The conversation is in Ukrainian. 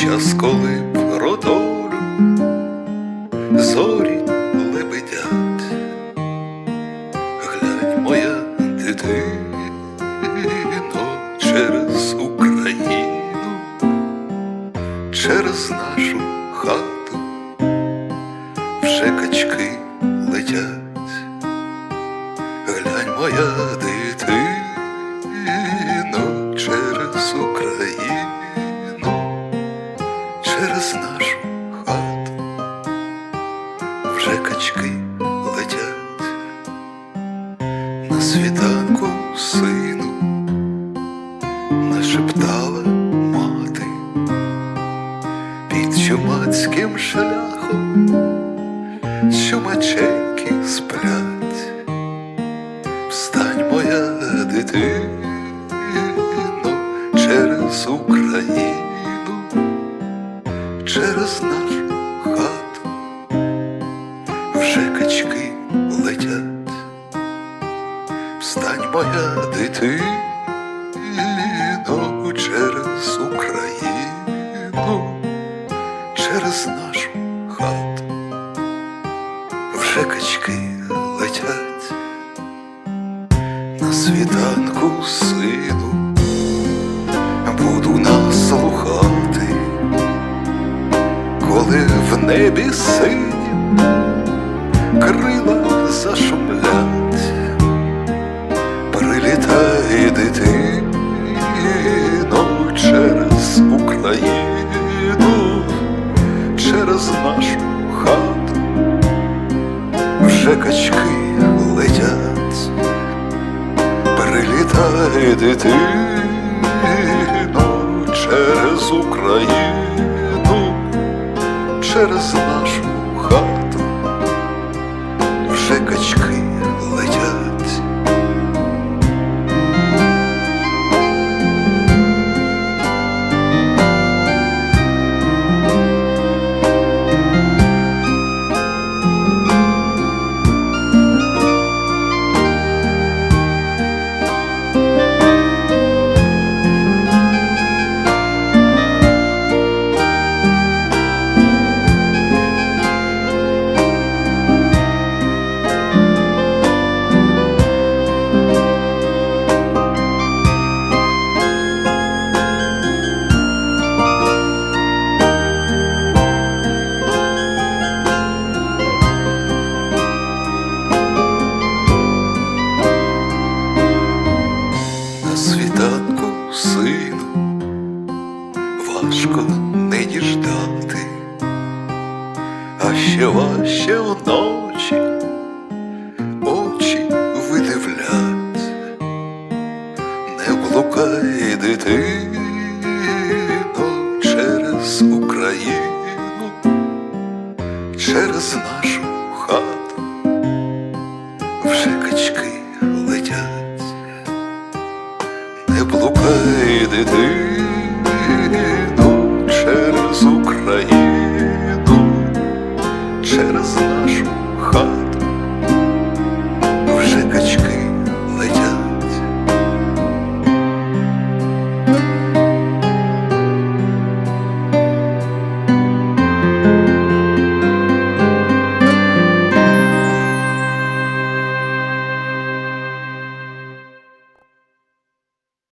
час, коли в родолю зорі лебедять, глянь моя дитино через Україну, через нашу хату вже качки летять, глянь моя дитино. Чумацьким шляхом, чумаченьки сплять. Встань, моя дитино, через Україну, через нашу хату вже качки летять. Встань, моя дитино, через Україну, на світанку сину, буду наслухати, коли в небі синім крила зашумлять, прилітай дитино через Україну, через нашу хату. Вже качки прилітай дитино через Україну, через нашу хату. Вже качки через Україну, через нашу хату. Вже качки летять не блукай дитино через Україну, через нашу хату